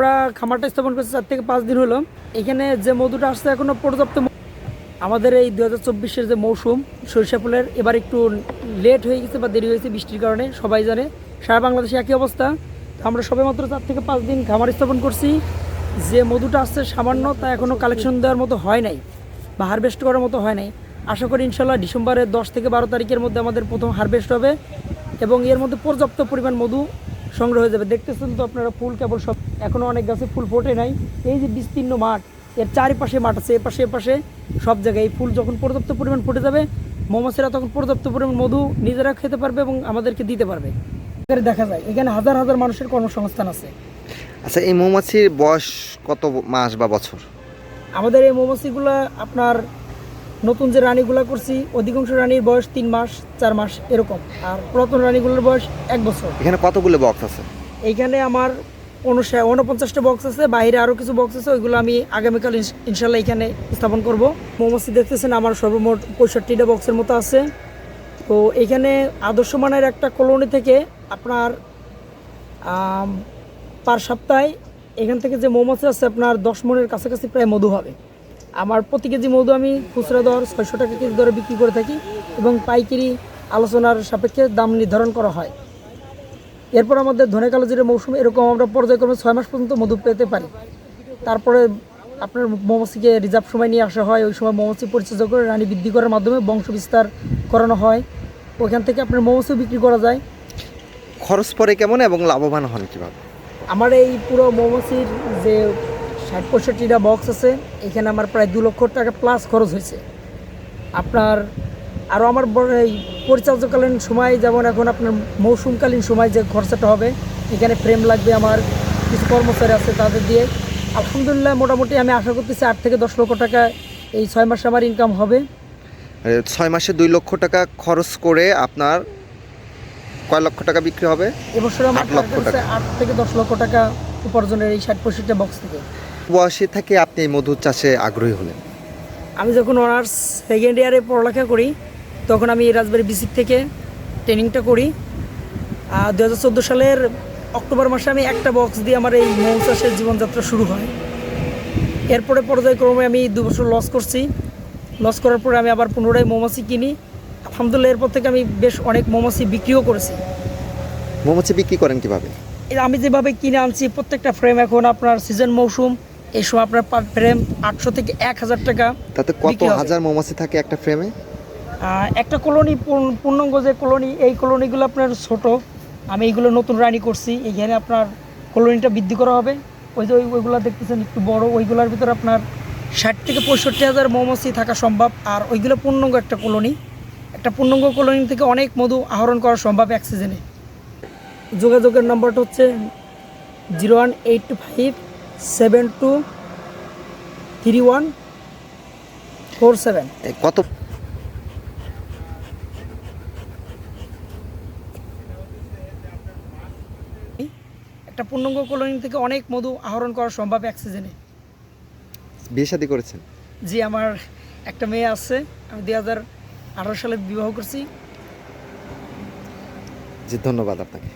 আমরা খামারটা স্থাপন করছি চার থেকে পাঁচ দিন হলো। এখানে যে মধুটা আসছে এখনও পর্যাপ্ত আমাদের এই দু হাজার চব্বিশের যে মৌসুম, সরিষা ফুলের, এবার একটু লেট হয়ে গেছে বা দেরি হয়েছে বৃষ্টির কারণে, সবাই জানে। সারা বাংলাদেশে একই অবস্থা। আমরা সবে মাত্র চার থেকে পাঁচ দিন খামার স্থাপন করছি। যে মধুটা আসছে সামান্য তা এখনও কালেকশন দেওয়ার মতো হয় নাই বা হারভেস্ট করার মতো হয় নাই। আশা করি ইনশাল্লাহ ডিসেম্বরের দশ থেকে বারো তারিখের মধ্যে আমাদের প্রথম হারভেস্ট হবে এবং এর মধ্যে পর্যাপ্ত পরিমাণ মধু সংগ্রহ হয়ে যাবে। দেখতেছেন তো আপনারা ফুল কেবল সব এখনও অনেক গাছে ফুল ফোটে নাই। এই যে বিস্তীর্ণ মাঠ এর চারিপাশে মাঠ আছে এপাশে এপাশে সব জায়গায় এই ফুল যখন পর্যাপ্ত পরিমাণ ফুটে যাবে মৌমাছিরা তখন পর্যাপ্ত পরিমাণ মধু নিজেরা খেতে পারবে এবং আমাদেরকে দিতে পারবে। এখানে দেখা যায় এখানে হাজার হাজার মানুষের কর্মসংস্থান আছে। আচ্ছা এই মৌমাছির বয়স কত মাস বা বছর? আমাদের এই মৌমাছিগুলা আপনার নতুন যে রানীগুলা করছি অধিকাংশ রানীর বয়স তিন মাস চার মাস এরকম। আর পুরাতন রানীগুলোর বয়স এক বছর। এখানে কতগুলো বক্স আছে? এইখানে আমার উনষা উনপঞ্চাশটা বক্স আছে বাইরে আরও কিছু বক্স আছে ওইগুলো আমি আগামীকাল ইনশাল্লাহ এখানে স্থাপন করব। মৌমাছি দেখতেছেন আমার সর্বমোট পঁয়ষট্টিটা বক্সের মতো আছে। তো এখানে আদর্শ মানের একটা কলোনি থেকে আপনার পার সপ্তাহে এখান থেকে যে মৌমাছি আছে আপনার দশ মনের কাছাকাছি প্রায় মধু হবে। আমার প্রতি কেজি মধু আমি খুচরা দর ছয়শো টাকা কেজি দরে বিক্রি করে থাকি এবং পাইকারি আলোচনার সাপেক্ষে দাম নির্ধারণ করা হয়। এরপর আমাদের ধনে কালো জিরে মৌসুম এরকম আমরা পর্যায়ক্রমে ছয় মাস পর্যন্ত মধু পেতে পারি। তারপরে আপনার মৌমাছিকে রিজার্ভ সময় নিয়ে আসা হয় ওই সময় মৌমাছি পরিচর্যা করে রানী বৃদ্ধি করার মাধ্যমে বংশ বিস্তার করানো হয়। ওখান থেকে আপনার মৌমাছিও বিক্রি করা যায়। খরচ পড়ে কেমন এবং লাভবান হন কীভাবে? আমার এই পুরো মৌমাছির যে ষাট পঁয়ষট্টিটা বক্স আছে এখানে আমার প্রায় দু লক্ষ টাকা প্লাস খরচ হয়েছে। আপনার আরও আমার এই পরিচর্যাকালীন সময় যেমন এখন আপনার মৌসুমকালীন সময় যে খরচাটা হবে এখানে ফ্রেম লাগবে আমার কিছু কর্মচারী আছে তাদের দিয়ে। আলহামদুলিল্লাহ মোটামুটি আমি আশা করতেছি আট থেকে দশ লক্ষ টাকা এই ছয় মাসে আমার ইনকাম হবে। ছয় মাসে দুই লক্ষ টাকা খরচ করে আপনার কয় লক্ষ টাকা বিক্রি হবে? এবছর আমার আট লক্ষ টার্গেট আট থেকে দশ লক্ষ টাকা উপার্জনের এই ষাট পঁয়ষট্টি বক্স থেকে। বয়সে থেকে আপনি এই মধু চাষে আগ্রহী হলেন? আমি যখন অনার্স সেকেন্ড ইয়ারে পড়ালেখা করি তখন আমি রাজবাড়ি বিসিক থেকে ট্রেনিংটা করি। দু হাজার চোদ্দ সালের অক্টোবর মাসে আমি একটা বক্স দিয়ে আমার এই মৌ চাষের জীবনযাত্রা শুরু হয়। এরপরে পর্যায়ক্রমে আমি দু বছর লস করছি। লস করার পরে আমি আবার পুনরায় মৌমাছি কিনি। আলহামদুলিল্লাহ এরপর থেকে আমি বেশ অনেক মৌমাছি বিক্রিও করেছি। মৌমাছি বিক্রি করেন কীভাবে? আমি যেভাবে কিনে আনছি প্রত্যেকটা ফ্রেম এখন আপনার সিজন মৌসুম এই সময় আপনার ফ্রেম আটশো থেকে এক হাজার টাকা তাতে কত হাজার মৌমাছি থাকে একটা ফ্রেমে একটা কলোনি পূর্ণ- পূর্ণাঙ্গ যে কলোনি এই কলোনিগুলো আপনার ছোট। আমি এইগুলো নতুন রানি করছি। এইখানে আপনার কলোনিটা বৃদ্ধি করা হবে। ওই যে ওই- ওইগুলো দেখতেছেন একটু বড়। ওইগুলোর ভিতরে আপনার ষাট থেকে পঁয়ষট্টি হাজার মৌমাছি থাকা সম্ভব। আর ওইগুলো পূর্ণাঙ্গ একটা কলোনি। একটা পূর্ণাঙ্গ কলোনি থেকে অনেক মধু আহরণ করা সম্ভব এক সিজনে যোগাযোগের নম্বরটা হচ্ছে zero one eight two five seven two three one four seven কত? একটা পূর্ণাঙ্গ কলোনি থেকে অনেক মধু আহরণ করা সম্ভব এক সিজনে বিয়ে শাদী করেছেন? জি আমার একটা মেয়ে আছে আমি দুই হাজার আঠারো সালে বিবাহ করছি। জি ধন্যবাদ আপনাকে।